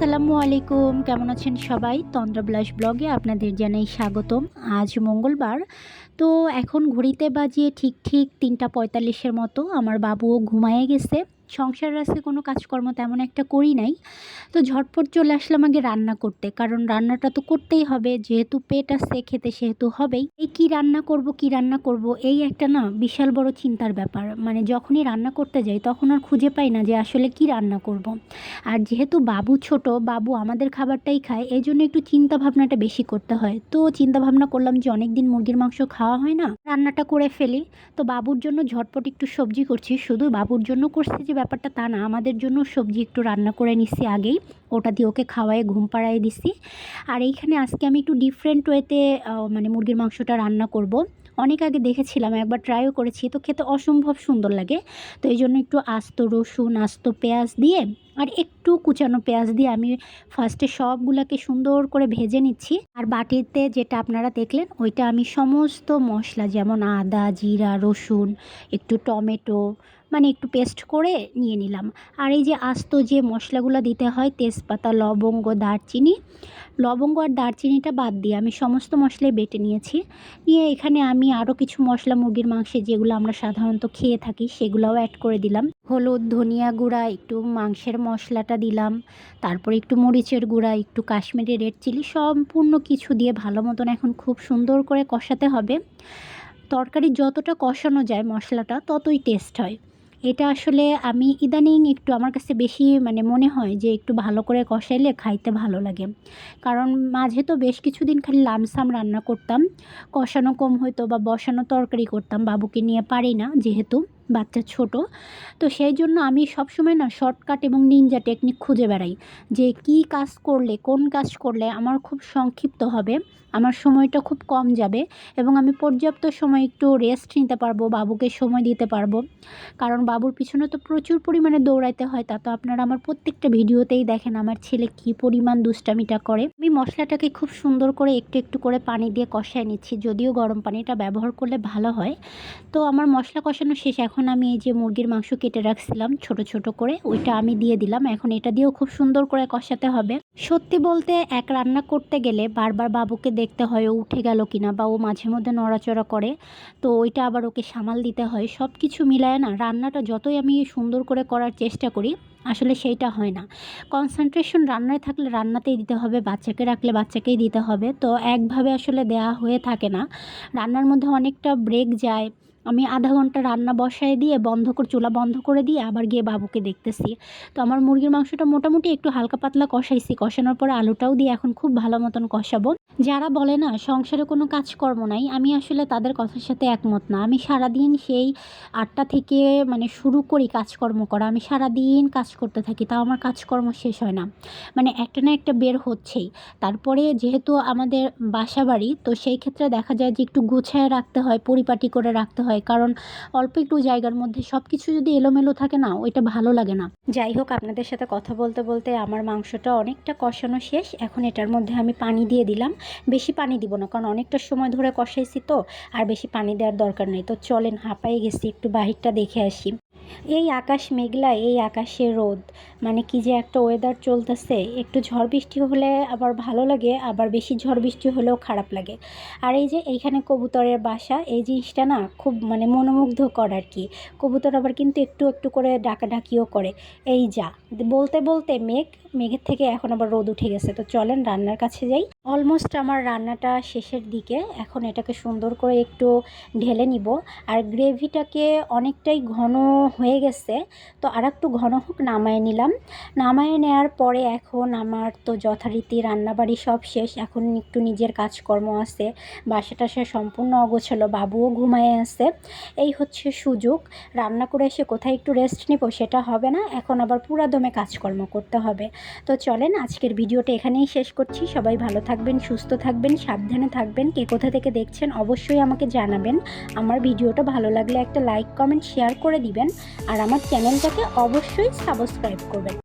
আসসালামু আলাইকুম। কেমন আছেন সবাই? তন্দ্রাবিলাস ব্লগে আপনাদের জানাই স্বাগতম। আজ মঙ্গলবার। তো এখন ঘড়িতে বাজিয়ে ঠিক ঠিক তিনটা পঁয়তাল্লিশের মতো। আমার বাবুও ঘুমায়ে গেছে। সংসার রাস্তে কোনো কাজকর্ম তেমন একটা করি নাই। তো ঝটপট চলে আসলাম আগে রান্না করতে, কারণ রান্নাটা তো করতেই হবে, যেহেতু পেট আসছে খেতে সেহেতু হবেই। এই কি রান্না করব, কি রান্না করব, এই একটা না বিশাল বড় চিন্তার ব্যাপার। মানে যখনই রান্না করতে যাই, তখন আর খুঁজে পাই না যে আসলে কি রান্না করব। আর যেহেতু বাবু ছোট, বাবু আমাদের খাবারটাই খায় এই জন্য একটু চিন্তা ভাবনাটা বেশি করতে হয়। তো চিন্তা ভাবনা করলাম যে অনেক দিন মুরগির মাংস খাওয়া হয় না, রান্নাটা করে ফেলি। তো বাবুর জন্য ঝটপট একটু সবজি করছি, শুধু বাবুর জন্য করছি যে ব্যাপারটা তা না, আমাদের জন্য সবজি একটু রান্না করে নিচ্ছি আগেই, ওটা দিয়ে ওকে খাওয়ায় ঘুম পাড়ায় দিছি। আর এইখানে আজকে আমি একটু ডিফারেন্ট ওয়েতে মানে মুরগির মাংসটা রান্না করব। অনেক আগে দেখেছিলাম, একবার ট্রাইও করেছি, তো খেতে অসম্ভব সুন্দর লাগে। তো এই জন্য একটু আস্ত রসুন, আস্ত পেঁয়াজ দিয়ে, আর একটু কুচানো পেঁয়াজ দিয়ে আমি ফার্স্টে সবগুলোকে সুন্দর করে ভেজে নিচ্ছি। আর বাটিতে যেটা আপনারা দেখলেন, ওইটা আমি সমস্ত মশলা, যেমন আদা, জিরা, রসুন, একটু টমেটো মানে একটু পেস্ট করে নিয়ে নিলাম। আর এই যে আস্ত যে মশলাগুলো দিতে হয়, তেজপাতা, লবঙ্গ, দারচিনি, লবঙ্গ আর দারচিনিটা বাদ দিয়ে আমি সমস্ত মশলাই বেটে নিয়েছি। নিয়ে এখানে আমি আরও কিছু মশলা, মুরগির মাংসে যেগুলো আমরা সাধারণত খেয়ে থাকি, সেগুলোও অ্যাড করে দিলাম। হলুদ, ধনিয়া গুঁড়া, একটু মাংসের মশলাটা দিলাম। তারপরে একটু মরিচের গুঁড়া, একটু কাশ্মীরি রেড চিলি সম্পূর্ণ কিছু দিয়ে ভালো মতন এখন খুব সুন্দর করে কষাতে হবে। তরকারি যতটা কষানো যায় মশলাটা, ততই টেস্ট হয়। এটা আসলে আমি ইদানিং একটু আমার কাছে বেশি মানে মনে হয় যে একটু ভালো করে কষাইলে খাইতে ভালো লাগে। কারণ মাঝে তো বেশ কিছুদিন খালি লামসাম রান্না করতাম। কষানো কম হইতো বা বসানো তরকারি করতাম, বাবুকে নিয়ে পারি না যেহেতু। বাচ্চা ছোট। তো সেই জন্য আমি সবসময় না শর্টকাট এবং নিনজা টেকনিক খুঁজে বেড়াই। যে কি কাজ করলে, কোন কাজ করলে আমার খুব সংক্ষিপ্ত হবে, আমার সময়টা খুব কম যাবে এবং আমি পর্যাপ্ত সময় একটু রেস্ট নিতে পারব, বাবুকে সময় দিতে পারব। কারণ বাবুর পিছনে তো প্রচুর পরিমাণে দৌড়াইতে হয়, তা তো আপনারা আমার প্রত্যেকটা ভিডিওতেই দেখেন আমার ছেলে কি পরিমাণ দুষ্টামিটা করে। আমি মশলাটাকে খুব সুন্দর করে একটু একটু করে পানি দিয়ে কষায় নিচ্ছি, যদিও গরম পানিটা ব্যবহার করলে ভালো হয়। তো আমার মশলা কষানো শেষ, এখন আমি এই যে মুরগির মাংস কেটে রাখছিলাম ছোট ছোট করে, ওইটা আমি দিয়ে দিলাম। এখন এটা দিয়েও খুব সুন্দর করে কষাতে হবে। সত্যি বলতে এক রান্না করতে গেলে বারবার বাবুকে দেখতে হয়, ও উঠে গেল কিনা বা ও মাঝে মধ্যে নড়াচড়া করে। তো ওইটা আবার ওকে সামাল দিতে হয়। সব কিছু মিলায় না, রান্নাটা যতই আমি সুন্দর করে করার চেষ্টা করি, আসলে সেইটা হয় না। কনসেন্ট্রেশন রান্নায় থাকলে রান্নাতেই দিতে হবে, বাচ্চাকে রাখলে বাচ্চাকেই দিতে হবে। তো একভাবে আসলে দেয়া হয়ে থাকে না। রান্নার মধ্যে অনেকটা ব্রেক যায়। আমি আধা ঘণ্টা রান্না বসায় দিয়ে বন্ধ করে, চুলা বন্ধ করে দিয়ে আবার গিয়ে বাবুকে দেখতেছি। তো আমার মুরগির মাংসটা মোটামুটি একটু হালকা পাতলা কষাইছি, কষানোর পরে আলুটাও দিয়ে এখন খুব ভালো মতন কষাবো। যারা বলে না, সংসারে কোনো কাজকর্ম নাই, আমি আসলে তাদের কথার সাথে একমত না। আমি সারাদিন সেই আটটা থেকে মানে শুরু করি কাজকর্ম করা। আমি সারাদিন কাজ করতে থাকি, তাও আমার কাজকর্ম শেষ হয় না। মানে একটা না একটা বের হচ্ছেই। তারপরে যেহেতু আমাদের বাসা বাড়ি তো সেই ক্ষেত্রে দেখা যায় যে একটু গুছায় রাখতে হয়, পরিপাটি করে রাখতে হয়। কারণ অল্প একটু জায়গার মধ্যে সব কিছু যদি এলোমেলো থাকে না, ওইটা ভালো লাগে না। যাই হোক, আপনাদের সাথে কথা বলতে বলতে আমার মাংসটা অনেকটা কষানো শেষ। এখন এটার মধ্যে আমি পানি দিয়ে দিলাম। বেশি পানি দিব না, কারণ অনেকটা সময় ধরে কষাইছি তো, আর বেশি পানি দেওয়ার দরকার নেই। তো চলেন হাঁপাই গেছি, একটু বাহিরটা দেখে আসি। এই আকাশ মেঘলা, এই আকাশে রোদ। মানে কি যে একটা ওয়েদার চলতেছে। একটু ঝড় বৃষ্টি হলে আবার ভালো লাগে, আবার বেশি ঝড় বৃষ্টি হলেও খারাপ লাগে। আর এই যে এইখানে কবুতরের বাসা, এই জিনিসটা না খুব মানে মনোমুগ্ধকর আর কি কবুতর আবার কিন্তু একটু একটু করে ডাকাডাকিও করে। এই যা, বলতে বলতে মেঘ, মেঘের থেকে এখন আবার রোদ উঠে গেছে। তো চলেন রান্নার কাছে যাই। অলমোস্ট আমার রান্নাটা শেষের দিকে। এখন এটাকে সুন্দর করে একটু ঢেলে নিব। আর গ্রেভিটাকে অনেকটাই ঘন হয়ে গেছে। তো আর একটু ঘন হোক, নামায় নিলাম। নামায় নেওয়ার পরে এখন আমার তো যথারীতি রান্নাবাড়ি সব শেষ। এখন একটু নিজের কাজকর্ম আছে, বাসাটা সে সম্পূর্ণ অগোছালো, বাবুও ঘুমায় আছে। এই হচ্ছে সুযোগ। রান্না করে এসে কোথায় একটু রেস্ট নেব সেটা হবে না, এখন আবার পুরা দমে কাজকর্ম করতে হবে। তো চলেন, আজকের ভিডিওটা এখানেই শেষ করছি। সবাই ভালো থাকবেন, সুস্থ থাকবেন, সাবধানে থাকবেন। কে কোথা থেকে দেখছেন অবশ্যই আমাকে জানাবেন। আমার ভিডিওটা ভালো লাগলে একটা লাইক কমেন্ট শেয়ার করে দিবেন। আর আমার চ্যানেলটাকে অবশ্যই সাবস্ক্রাইব করবেন।